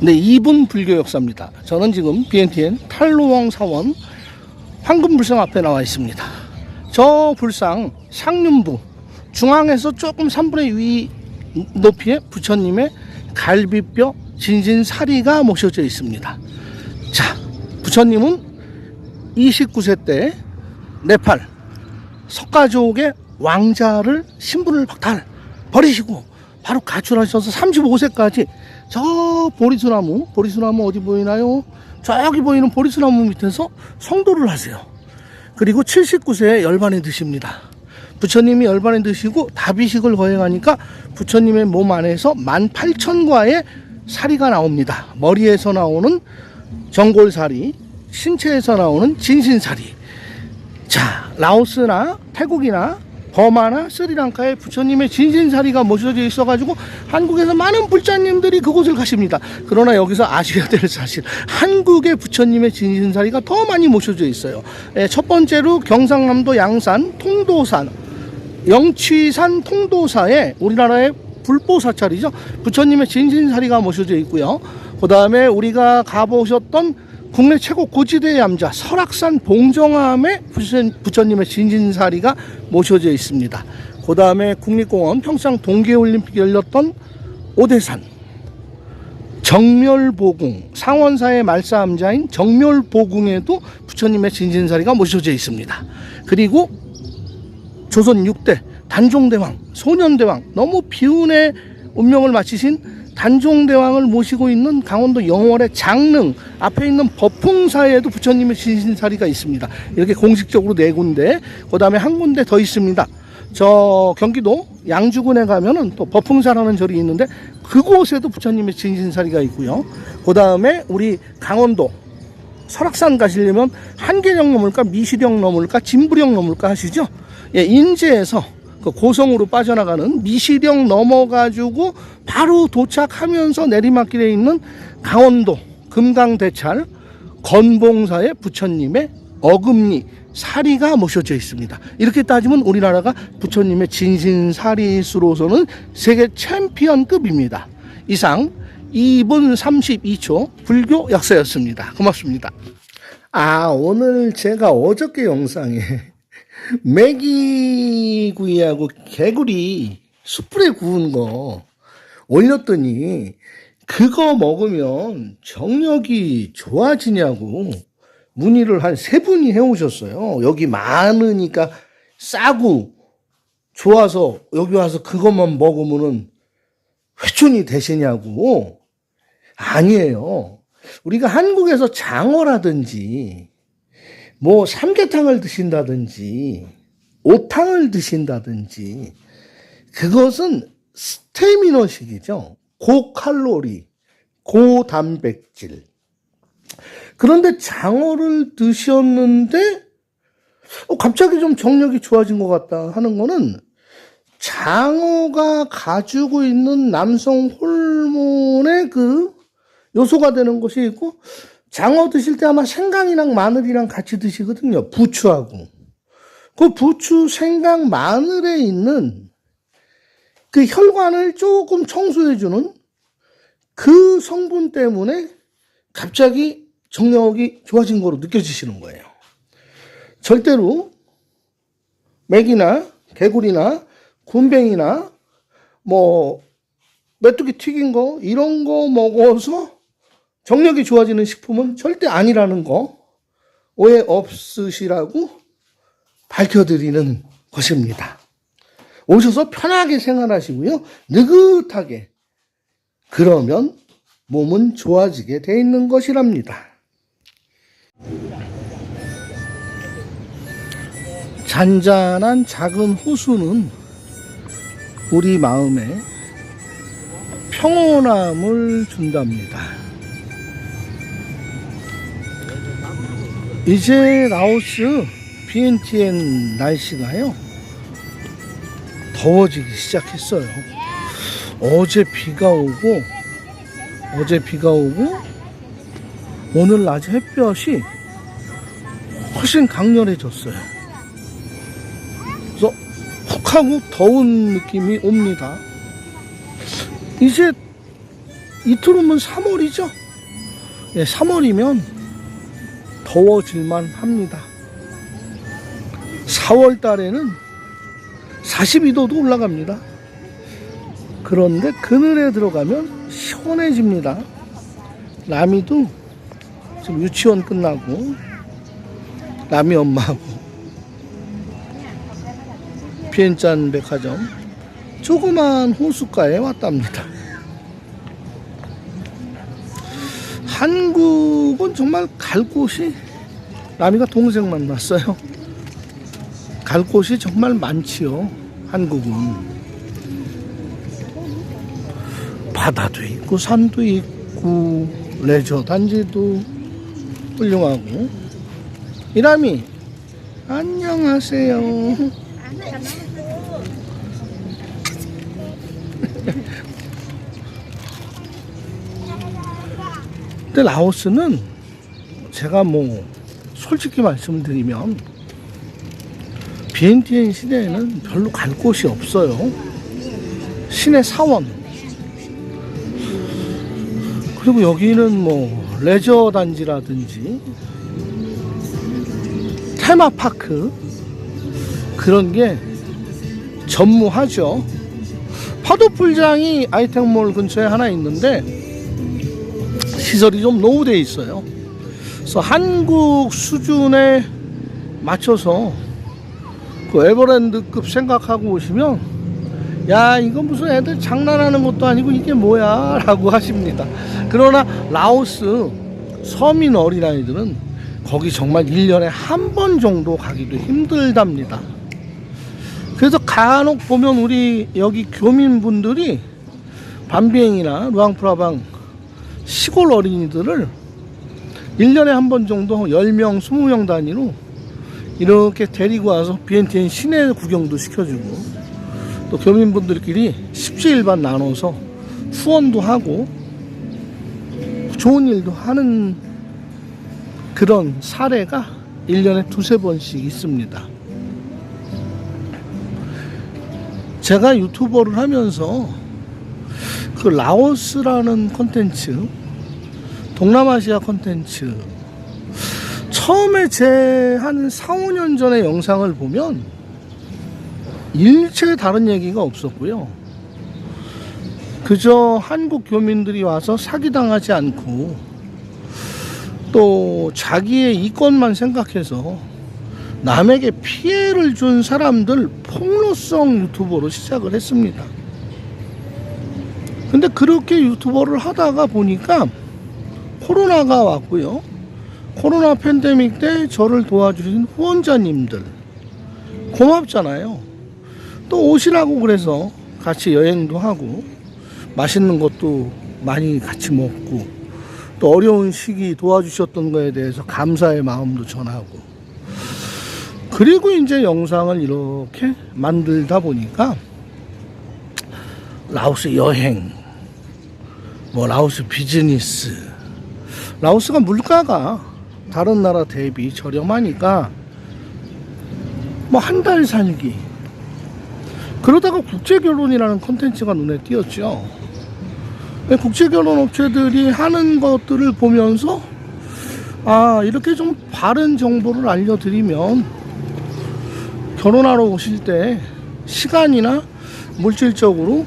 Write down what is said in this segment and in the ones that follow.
네, 2분 불교 역사입니다. 저는 지금 BNTN 탈로왕 사원 황금불상 앞에 나와 있습니다. 저 불상 상륜부 중앙에서 조금 3분의 2 높이의 부처님의 갈비뼈 진진사리가 모셔져 있습니다. 자, 부처님은 29세 때 네팔 석가족의 왕자를 신분을 박탈 버리시고 바로 가출하셔서 35세까지 저 보리수나무 보리수나무 어디 보이나요? 저기 보이는 보리수나무 밑에서 성도를 하세요. 그리고 79세에 열반에 드십니다. 부처님이 열반에 드시고 다비식을 거행하니까 부처님의 몸 안에서 18,000과의 사리가 나옵니다. 머리에서 나오는 정골사리, 신체에서 나오는 진신사리. 자, 라오스나 태국이나 버마나 스리랑카에 부처님의 진신사리가 모셔져 있어가지고 한국에서 많은 불자님들이 그곳을 가십니다. 그러나 여기서 아셔야 될 사실, 한국의 부처님의 진신사리가 더 많이 모셔져 있어요. 예, 첫 번째로 경상남도 양산 통도산, 영취산 통도사에 우리나라의 불보사찰이죠. 부처님의 진신사리가 모셔져 있고요. 그 다음에 우리가 가보셨던 국내 최고 고지대 얌자 설악산 봉정암에 부처- 부처님의 진진사리가 모셔져 있습니다. 그 다음에 국립공원 평창 동계올림픽 열렸던 오대산 정멸보궁 상원사의 말사암자인 정멸보궁에도 부처님의 진진사리가 모셔져 있습니다. 그리고 조선 6대 단종대왕, 소년대왕 너무 비운의 운명을 마치신 단종대왕을 모시고 있는 강원도 영월의 장릉 앞에 있는 법풍사에도 부처님의 진신사리가 있습니다. 이렇게 공식적으로 네 군데, 그 다음에 한 군데 더 있습니다. 저 경기도 양주군에 가면은 또 법풍사라는 절이 있는데 그곳에도 부처님의 진신사리가 있고요. 그 다음에 우리 강원도 설악산 가시려면 한계령 넘을까 미시령 넘을까 진부령 넘을까 하시죠? 예, 인제에서 그 고성으로 빠져나가는 미시령 넘어가지고 바로 도착하면서 내리막길에 있는 강원도 금강대찰 건봉사의 부처님의 어금니 사리가 모셔져 있습니다. 이렇게 따지면 우리나라가 부처님의 진신사리수로서는 세계 챔피언급입니다. 이상 2분 32초 불교 역사였습니다. 고맙습니다. 아, 오늘 제가 어저께 영상에 메기구이하고 개구리 숯불에 구운 거 올렸더니 그거 먹으면 정력이 좋아지냐고 문의를 한 세 분이 해오셨어요. 여기 많으니까 싸고 좋아서 여기 와서 그것만 먹으면은 회춘이 되시냐고. 아니에요. 우리가 한국에서 장어라든지 뭐 삼계탕을 드신다든지 오탕을 드신다든지 그것은 스테미너식이죠. 고칼로리, 고단백질. 그런데 장어를 드셨는데 어, 갑자기 좀 정력이 좋아진 것 같다 하는 거는 장어가 가지고 있는 남성 호르몬의 그 요소가 되는 것이 있고 장어 드실 때 아마 생강이랑 마늘이랑 같이 드시거든요. 부추하고. 그 부추, 생강, 마늘에 있는 그 혈관을 조금 청소해주는 그 성분 때문에 갑자기 정력이 좋아진 거로 느껴지시는 거예요. 절대로 맥이나 개구리나 군뱅이나 뭐 메뚜기 튀긴 거 이런 거 먹어서 정력이 좋아지는 식품은 절대 아니라는 거 오해 없으시라고 밝혀드리는 것입니다. 오셔서 편하게 생활하시고요. 느긋하게. 그러면 몸은 좋아지게 돼 있는 것이랍니다. 잔잔한 작은 호수는 우리 마음에 평온함을 준답니다. 이제 라오스 비엔티엔 날씨가요 더워지기 시작했어요. 어제 비가 오고 어제 비가 오고 오늘 낮에 햇볕이 훨씬 강렬해졌어요. 그래서 훅하고 더운 느낌이 옵니다. 이제 이틀 후면 3월이죠. 예, 3월이면 더워질만 합니다. 4월 달에는 42도도 올라갑니다. 그런데 그늘에 들어가면 시원해집니다. 라미도 지금 유치원 끝나고 라미 엄마하고 비엔짠 백화점 조그만 호숫가에 왔답니다. 한국은 정말 갈 곳이 라미가 동생 만났어요. 갈 곳이 정말 많지요. 한국은 바다도 있고 산도 있고 레저 단지도 훌륭하고 이라미 안녕하세요. 근데 라오스는 제가 뭐 솔직히 말씀드리면 비엔티엔 시내에는 별로 갈 곳이 없어요. 시내 사원. 그리고 여기는 뭐 레저 단지라든지 테마파크 그런 게 전무하죠. 파도풀장이 아이텍몰 근처에 하나 있는데 시설이 좀 노후되어 있어요. 그래서 한국 수준에 맞춰서 그 에버랜드급 생각하고 오시면 야 이거 무슨 애들 장난하는 것도 아니고 이게 뭐야 라고 하십니다. 그러나 라오스 서민 어린아이들은 거기 정말 1년에 한 번 정도 가기도 힘들답니다. 그래서 간혹 보면 우리 여기 교민분들이 밤비행이나 루앙프라방 시골 어린이들을 1년에 한 번 정도 10명, 20명 단위로 이렇게 데리고 와서 비엔티엔 시내 구경도 시켜주고 또 교민분들끼리 17반 나눠서 후원도 하고 좋은 일도 하는 그런 사례가 1년에 두세 번씩 있습니다. 제가 유튜버를 하면서 그 라오스라는 콘텐츠, 동남아시아 콘텐츠, 처음에 제 한 4, 5년 전의 영상을 보면 일체 다른 얘기가 없었고요. 그저 한국 교민들이 와서 사기당하지 않고 또 자기의 이권만 생각해서 남에게 피해를 준 사람들 폭로성 유튜버로 시작을 했습니다. 근데 그렇게 유튜버를 하다가 보니까 코로나가 왔고요. 코로나 팬데믹 때 저를 도와주신 후원자님들 고맙잖아요. 또 오시라고 그래서 같이 여행도 하고 맛있는 것도 많이 같이 먹고 또 어려운 시기 도와주셨던 거에 대해서 감사의 마음도 전하고 그리고 이제 영상을 이렇게 만들다 보니까 라오스 여행 뭐 라오스 비즈니스 라오스가 물가가 다른 나라 대비 저렴하니까 뭐 한 달 살기 그러다가 국제 결혼이라는 콘텐츠가 눈에 띄었죠. 국제 결혼 업체들이 하는 것들을 보면서 아 이렇게 좀 바른 정보를 알려드리면 결혼하러 오실 때 시간이나 물질적으로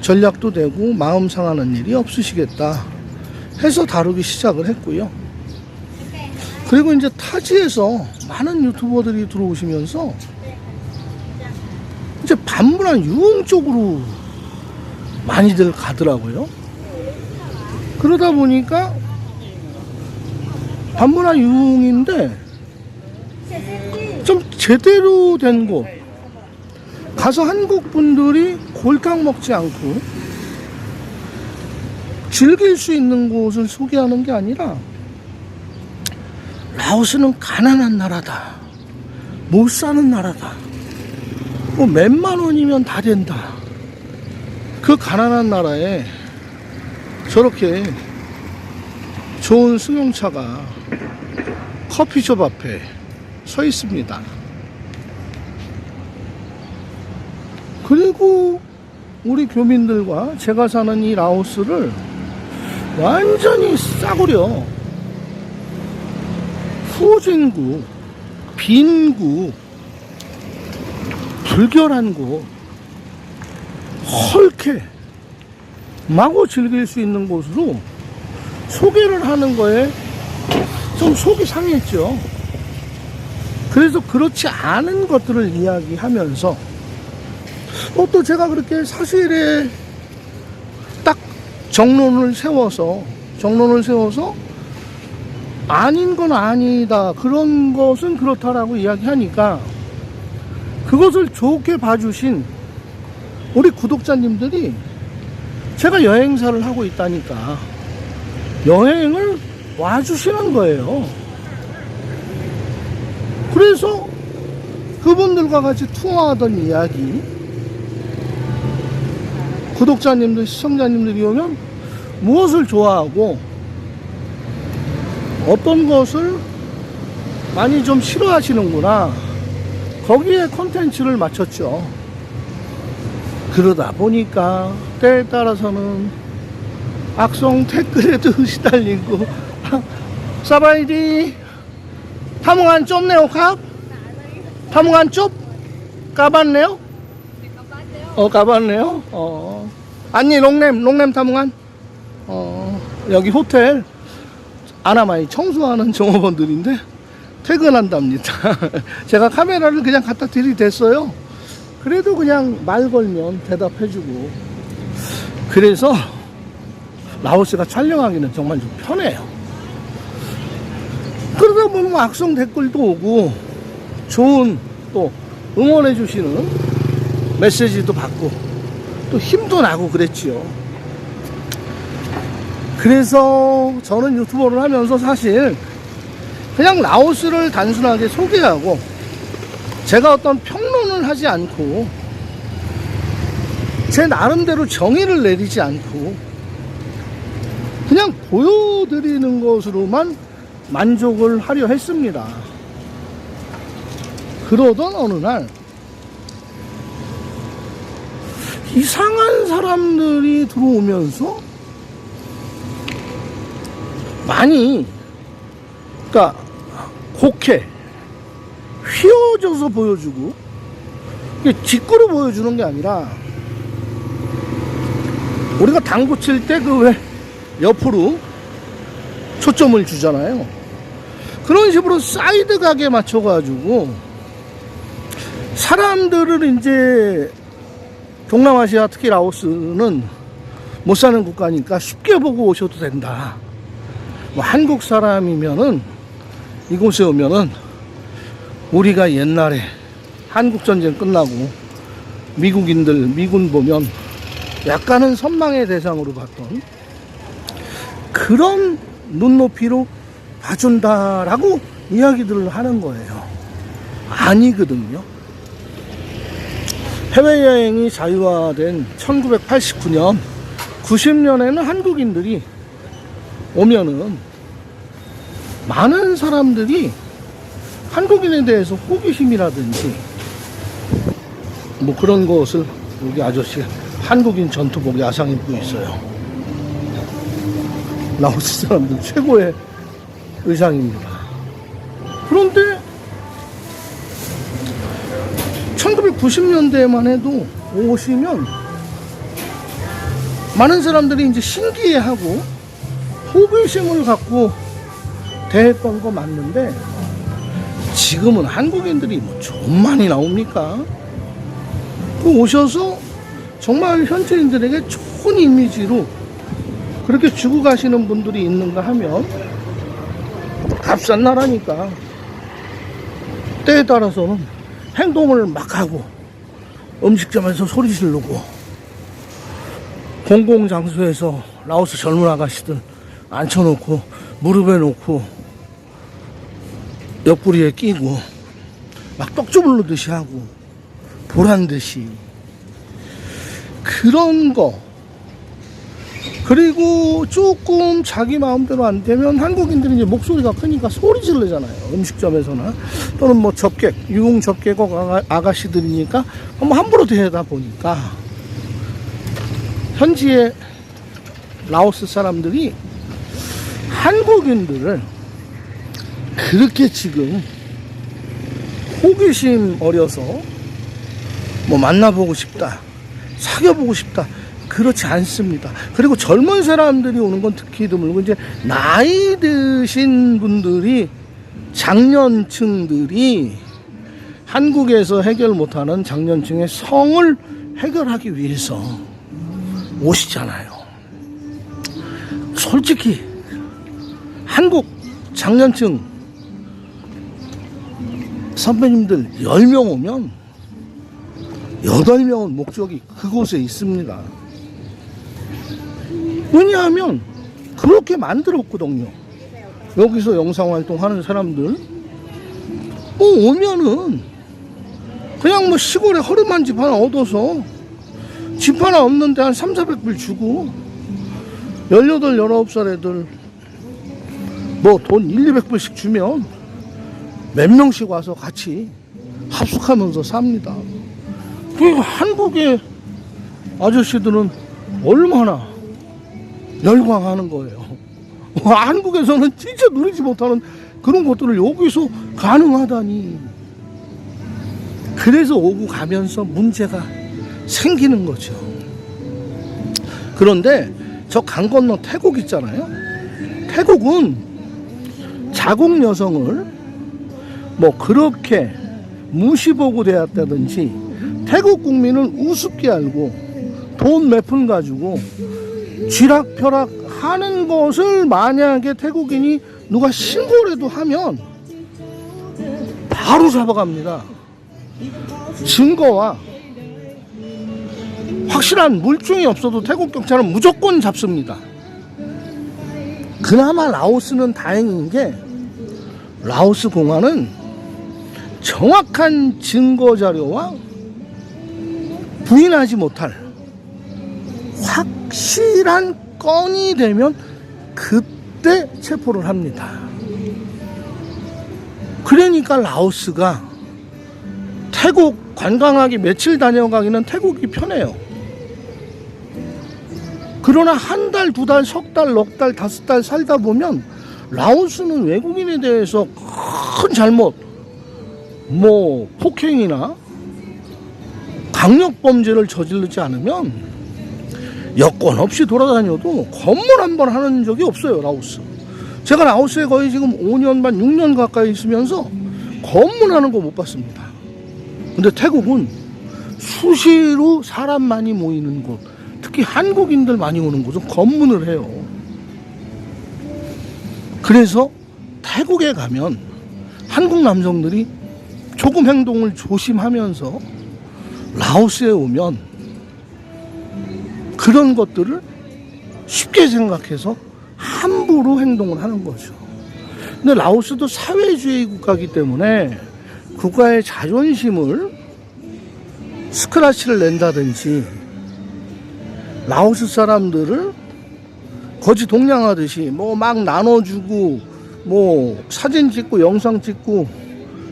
전략도 되고 마음 상하는 일이 없으시겠다 해서 다루기 시작을 했고요. 그리고 이제 타지에서 많은 유튜버들이 들어오시면서 이제 반문한 유흥 쪽으로 많이들 가더라고요. 그러다 보니까 반문한 유흥인데 좀 제대로 된 곳 가서 한국 분들이 골탕 먹지 않고 즐길 수 있는 곳을 소개하는 게 아니라 라오스는 가난한 나라다. 못 사는 나라다. 뭐 몇만 원이면 다 된다. 그 가난한 나라에 저렇게 좋은 승용차가 커피숍 앞에 서 있습니다. 그리고 우리 교민들과 제가 사는 이 라오스를 완전히 싸구려. 후진구, 빈구, 불결한 곳, 헐게 마구 즐길 수 있는 곳으로 소개를 하는 거에 좀 속이 상했죠. 그래서 그렇지 않은 것들을 이야기하면서 어, 또 제가 그렇게 사실에 딱 정론을 세워서 정론을 세워서 아닌 건 아니다 그런 것은 그렇다라고 이야기하니까 그것을 좋게 봐주신 우리 구독자님들이 제가 여행사를 하고 있다니까 여행을 와주시는 거예요. 그래서 그분들과 같이 투어하던 이야기 구독자님들, 시청자님들이 오면 무엇을 좋아하고 어떤 것을 많이 좀 싫어하시는구나. 거기에 콘텐츠를 맞췄죠. 그러다 보니까 때에 따라서는 악성 댓글에도 시달리고 사바이디 타몽한 좁네요 캅? 타몽한 좁? 까봤네요? 어 가봤네요 어 아니 롱램 롱램 타몽한 어 여기 호텔 아나마이 청소하는 종업원들인데 퇴근한답니다. 제가 카메라를 그냥 갖다 들이댔어요. 그래도 그냥 말 걸면 대답해주고. 그래서 라오스가 촬영하기는 정말 좀 편해요. 그러다 보면 뭐 악성 댓글도 오고 좋은 또 응원해 주시는 메시지도 받고 또 힘도 나고 그랬지요 그래서 저는 유튜버를 하면서 사실 그냥 라오스를 단순하게 소개하고 제가 어떤 평론을 하지 않고 제 나름대로 정의를 내리지 않고 그냥 보여드리는 것으로만 만족을 하려 했습니다. 그러던 어느 날 이상한 사람들이 들어오면서 많이 그러니까 곡해 휘어져서 보여주고 직구로 보여주는 게 아니라 우리가 당구 칠 때 그 왜 옆으로 초점을 주잖아요. 그런 식으로 사이드 각에 맞춰 가지고 사람들을 이제 동남아시아 특히 라오스는 못 사는 국가니까 쉽게 보고 오셔도 된다. 뭐 한국 사람이면은 이곳에 오면은 우리가 옛날에 한국 전쟁 끝나고 미국인들 미군 보면 약간은 선망의 대상으로 봤던 그런 눈높이로 봐준다라고 이야기들을 하는 거예요. 아니거든요. 해외여행이 자유화된 1989년, 90년에는 한국인들이 오면은 많은 사람들이 한국인에 대해서 호기심이라든지 뭐 그런 것을 여기 아저씨 한국인 전투복 야상 입고 있어요. 라오스 사람들 최고의 의상입니다. 그런데 1990년대에만 해도 오시면 많은 사람들이 이제 신기해하고 호기심을 갖고 대했던 거 맞는데 지금은 한국인들이 뭐 좀 많이 나옵니까? 그 오셔서 정말 현지인들에게 좋은 이미지로 그렇게 주고 가시는 분들이 있는가 하면 값싼 나라니까 때에 따라서는 행동을 막 하고 음식점에서 소리 지르고 공공장소에서 라오스 젊은 아가씨들 앉혀놓고 무릎에 놓고 옆구리에 끼고 막 떡주물르듯이 하고 보란 듯이. 그런 거. 그리고 조금 자기 마음대로 안 되면 한국인들이 이제 목소리가 크니까 소리 지르잖아요. 음식점에서나. 또는 뭐 접객, 유흥 접객국 아가, 아가 씨들이니까 뭐 함부로 대다 보니까 현지에 라오스 사람들이 한국인들을 그렇게 지금 호기심 어려서 뭐 만나보고 싶다, 사귀어보고 싶다. 그렇지 않습니다. 그리고 젊은 사람들이 오는 건 특히 드물고 이제 나이 드신 분들이 장년층들이 한국에서 해결 못하는 장년층의 성을 해결하기 위해서 오시잖아요. 솔직히 한국 장년층 선배님들 10명 오면 8명은 목적이 그곳에 있습니다. 왜냐하면 그렇게 만들었거든요. 여기서 영상 활동하는 사람들 뭐 오면은 그냥 뭐 시골에 허름한 집 하나 얻어서 집 하나 없는데 한 3, 400불 주고 18, 19살 애들 뭐 돈 1, 200불씩 주면 몇 명씩 와서 같이 합숙하면서 삽니다. 그 한국의 아저씨들은 얼마나 열광하는 거예요. 한국에서는 진짜 누리지 못하는 그런 것들을 여기서 가능하다니. 그래서 오고 가면서 문제가 생기는 거죠. 그런데 저 강 건너 태국 있잖아요. 태국은 자국 여성을 뭐 그렇게 무시보고 대했다든지 태국 국민을 우습게 알고 돈 몇 푼 가지고 쥐락펴락 하는 것을 만약에 태국인이 누가 신고라도 하면 바로 잡아갑니다. 증거와 확실한 물증이 없어도 태국 경찰은 무조건 잡습니다. 그나마 라오스는 다행인 게 라오스 공안은 정확한 증거 자료와 부인하지 못할 확실한 건이 되면 그때 체포를 합니다. 그러니까 라오스가 태국 관광하기 며칠 다녀가기는 태국이 편해요. 그러나 한 달, 두 달, 석 달, 넉 달, 다섯 달 살다 보면 라오스는 외국인에 대해서 큰 잘못, 뭐 폭행이나 강력 범죄를 저지르지 않으면 여권 없이 돌아다녀도 검문 한 번 하는 적이 없어요, 라오스. 제가 라오스에 거의 지금 5년 반, 6년 가까이 있으면서 검문하는 거 못 봤습니다. 근데 태국은 수시로 사람 많이 모이는 곳, 특히 한국인들 많이 오는 곳은 검문을 해요. 그래서 태국에 가면 한국 남성들이 조금 행동을 조심하면서 라오스에 오면 그런 것들을 쉽게 생각해서 함부로 행동을 하는 거죠. 근데 라오스도 사회주의 국가이기 때문에 국가의 자존심을 스크라치를 낸다든지 라오스 사람들을 거지 동냥하듯이 뭐 막 나눠주고 뭐 사진 찍고 영상 찍고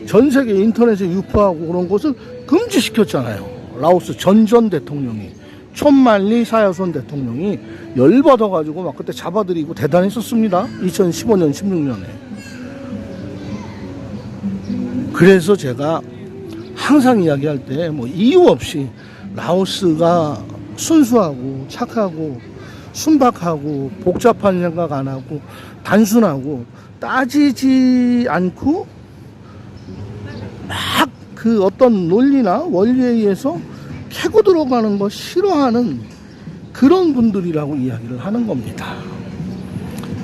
전 세계 인터넷에 유포하고 그런 것을 금지시켰잖아요. 라오스 전전 대통령이 촌만리 사여손 대통령이 열받아가지고 막 그때 잡아들이고 대단했었습니다. 2015년 16년에. 그래서 제가 항상 이야기할 때 뭐 이유 없이 라오스가 순수하고 착하고 순박하고 복잡한 생각 안 하고 단순하고 따지지 않고 막 그 어떤 논리나 원리에 의해서 캐고 들어가는 거 싫어하는 그런 분들이라고 이야기를 하는 겁니다.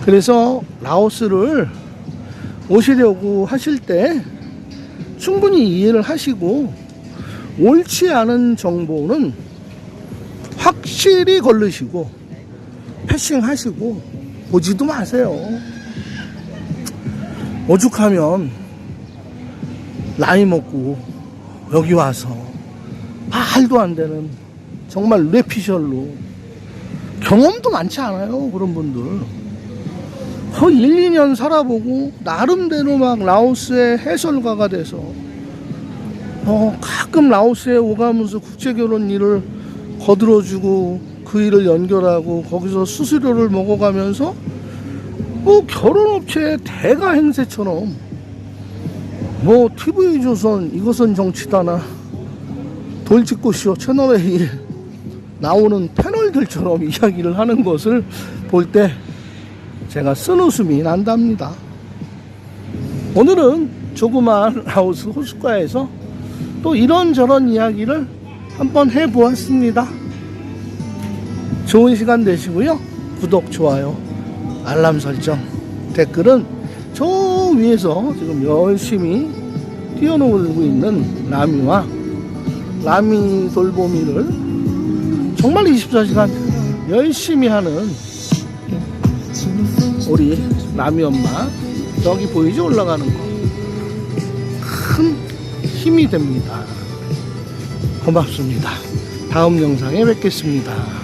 그래서 라오스를 오시려고 하실 때 충분히 이해를 하시고 옳지 않은 정보는 확실히 걸르시고 패싱 하시고 보지도 마세요. 오죽하면 나이 먹고 여기 와서 말도 안 되는 정말 뇌피셜로 경험도 많지 않아요 그런 분들 거의 1, 2년 살아보고 나름대로 막 라오스의 해설가가 돼서 어, 가끔 라오스에 오가면서 국제결혼 일을 거들어주고 그 일을 연결하고 거기서 수수료를 먹어가면서 뭐 결혼업체 대가 행세처럼 뭐 TV조선 이것은 정치다나 돌직구쇼 채널A 나오는 패널들처럼 이야기를 하는 것을 볼 때 제가 쓴웃음이 난답니다. 오늘은 조그마한 하우스 호숫가에서 또 이런저런 이야기를 한번 해보았습니다. 좋은 시간 되시고요. 구독, 좋아요, 알람 설정, 댓글은 저 위에서 지금 열심히 뛰어놀고 있는 라미와 라미 돌보미를 정말 24시간 열심히 하는 우리 라미 엄마 저기 보이죠? 올라가는 거. 큰 힘이 됩니다. 고맙습니다. 다음 영상에 뵙겠습니다